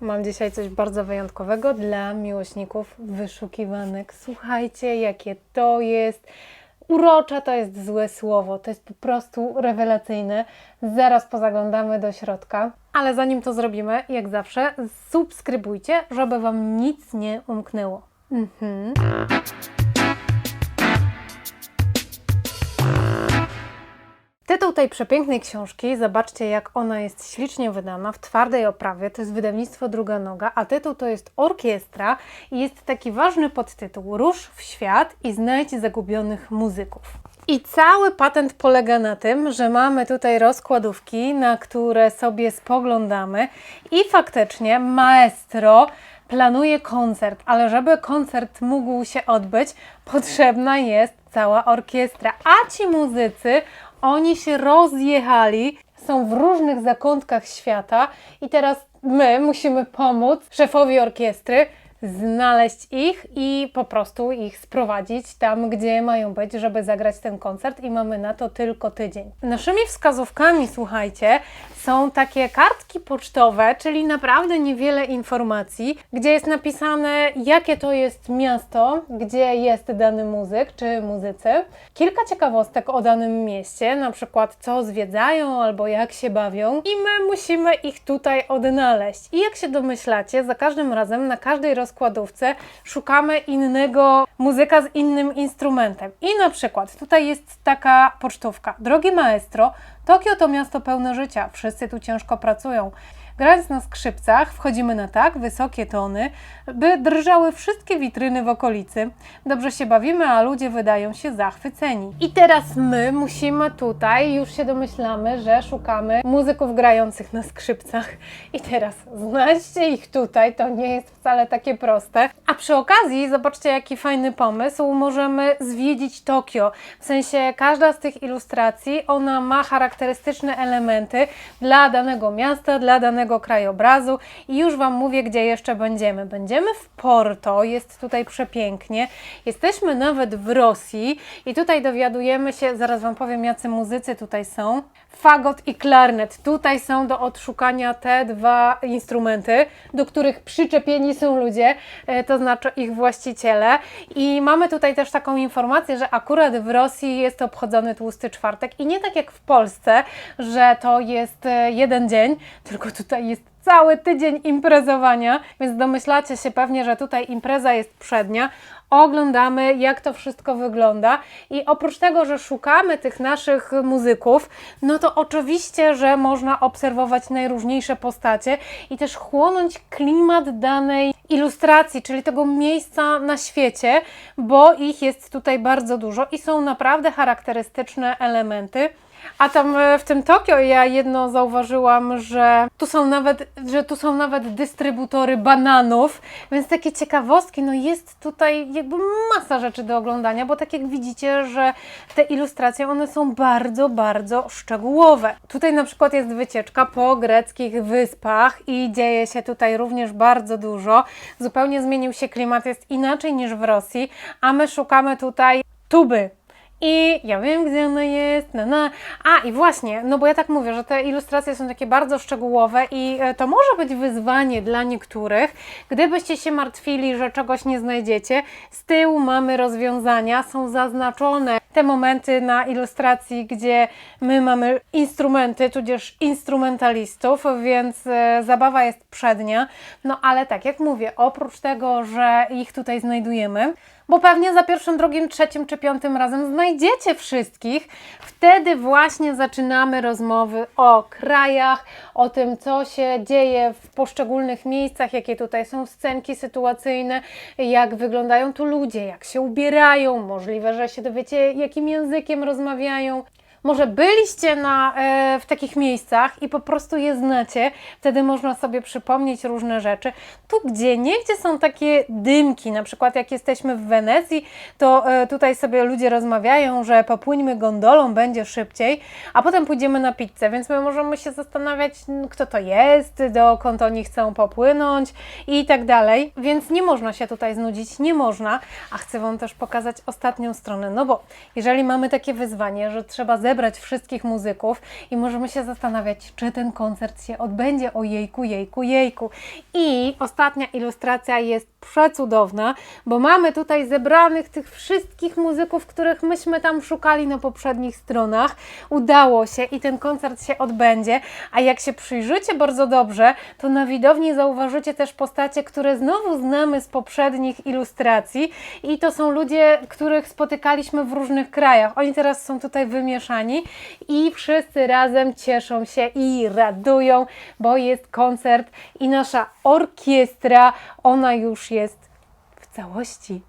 Mam dzisiaj coś bardzo wyjątkowego dla miłośników wyszukiwanek. Słuchajcie, jakie to jest. Urocza to jest złe słowo, to jest po prostu rewelacyjne. Zaraz pozaglądamy do środka, ale zanim to zrobimy, jak zawsze, subskrybujcie, żeby Wam nic nie umknęło. Mhm. Tytuł tej przepięknej książki, zobaczcie jak ona jest ślicznie wydana, w twardej oprawie, to jest wydawnictwo Druga Noga, a tytuł to jest Orkiestra i jest taki ważny podtytuł Rusz w świat i znajdź zagubionych muzyków. I cały patent polega na tym, że mamy tutaj rozkładówki, na które sobie spoglądamy i faktycznie maestro planuje koncert, ale żeby koncert mógł się odbyć, potrzebna jest cała orkiestra, a ci muzycy oni się rozjechali, są w różnych zakątkach świata i teraz my musimy pomóc szefowi orkiestry znaleźć ich i po prostu ich sprowadzić tam, gdzie mają być, żeby zagrać ten koncert i mamy na to tylko tydzień. Naszymi wskazówkami, słuchajcie, są takie kartki pocztowe, czyli naprawdę niewiele informacji, gdzie jest napisane, jakie to jest miasto, gdzie jest dany muzyk czy muzycy. Kilka ciekawostek o danym mieście, na przykład co zwiedzają albo jak się bawią i my musimy ich tutaj odnaleźć. I jak się domyślacie, za każdym razem na każdej rozkładówce szukamy innego muzyka z innym instrumentem. I na przykład tutaj jest taka pocztówka. Drogi maestro, Tokio to miasto pełne życia, wszyscy tu ciężko pracują. Grając na skrzypcach, wchodzimy na tak wysokie tony, by drżały wszystkie witryny w okolicy. Dobrze się bawimy, a ludzie wydają się zachwyceni. I teraz my musimy tutaj, już się domyślamy, że szukamy muzyków grających na skrzypcach. I teraz znajdźcie ich tutaj, to nie jest wcale takie proste. A przy okazji, zobaczcie jaki fajny pomysł, możemy zwiedzić Tokio. W sensie każda z tych ilustracji, ona ma charakterystyczne elementy dla danego miasta, dla danego krajobrazu i już Wam mówię, gdzie jeszcze będziemy. Będziemy w Porto, jest tutaj przepięknie. Jesteśmy nawet w Rosji i tutaj dowiadujemy się, zaraz Wam powiem, jacy muzycy tutaj są. Fagot i klarnet. Tutaj są do odszukania te dwa instrumenty, do których przyczepieni są ludzie, e, to znaczy ich właściciele. I mamy tutaj też taką informację, że akurat w Rosji jest obchodzony tłusty czwartek i nie tak jak w Polsce, że to jest e, jeden dzień, tylko tutaj jest cały tydzień imprezowania, więc domyślacie się pewnie, że tutaj impreza jest przednia. Oglądamy, jak to wszystko wygląda, i oprócz tego, że szukamy tych naszych muzyków, no to oczywiście, że można obserwować najróżniejsze postacie i też chłonąć klimat danej ilustracji, czyli tego miejsca na świecie, bo ich jest tutaj bardzo dużo i są naprawdę charakterystyczne elementy. A tam e, w tym Tokio ja jedno zauważyłam, że tu są nawet, że tu są nawet dystrybutory bananów, więc takie ciekawostki, no jest tutaj jakby masa rzeczy do oglądania, bo tak jak widzicie, że te ilustracje, one są bardzo, bardzo szczegółowe. Tutaj na przykład jest wycieczka po greckich wyspach i dzieje się tutaj również bardzo dużo. Zupełnie zmienił się klimat, jest inaczej niż w Rosji, a my szukamy tutaj tuby. I ja wiem, gdzie ona jest, na, na. A, i właśnie, no bo ja tak mówię, że te ilustracje są takie bardzo szczegółowe i e, to może być wyzwanie dla niektórych. Gdybyście się martwili, że czegoś nie znajdziecie, z tyłu mamy rozwiązania, są zaznaczone te momenty na ilustracji, gdzie my mamy instrumenty, tudzież instrumentalistów, więc e, zabawa jest przednia. No ale tak jak mówię, oprócz tego, że ich tutaj znajdujemy, bo pewnie za pierwszym, drugim, trzecim czy piątym razem znajdziecie wszystkich. Wtedy właśnie zaczynamy rozmowy o krajach, o tym, co się dzieje w poszczególnych miejscach, jakie tutaj są scenki sytuacyjne, jak wyglądają tu ludzie, jak się ubierają, możliwe, że się dowiecie, jakim językiem rozmawiają. Może byliście na, e, w takich miejscach i po prostu je znacie, wtedy można sobie przypomnieć różne rzeczy. Tu gdzie niegdzie są takie dymki, na przykład jak jesteśmy w Wenecji, to e, tutaj sobie ludzie rozmawiają, że popłyńmy gondolą, będzie szybciej, a potem pójdziemy na pizzę, więc my możemy się zastanawiać, kto to jest, dokąd oni chcą popłynąć i tak dalej, więc nie można się tutaj znudzić, nie można, a chcę Wam też pokazać ostatnią stronę, no bo jeżeli mamy takie wyzwanie, że trzeba zebrać zebrać wszystkich muzyków i możemy się zastanawiać, czy ten koncert się odbędzie. O jejku, jejku, jejku. I ostatnia ilustracja jest przecudowna, bo mamy tutaj zebranych tych wszystkich muzyków, których myśmy tam szukali na poprzednich stronach. Udało się i ten koncert się odbędzie. A jak się przyjrzycie bardzo dobrze, to na widowni zauważycie też postacie, które znowu znamy z poprzednich ilustracji i to są ludzie, których spotykaliśmy w różnych krajach. Oni teraz są tutaj wymieszani i wszyscy razem cieszą się i radują, bo jest koncert i nasza orkiestra, ona już jest w całości.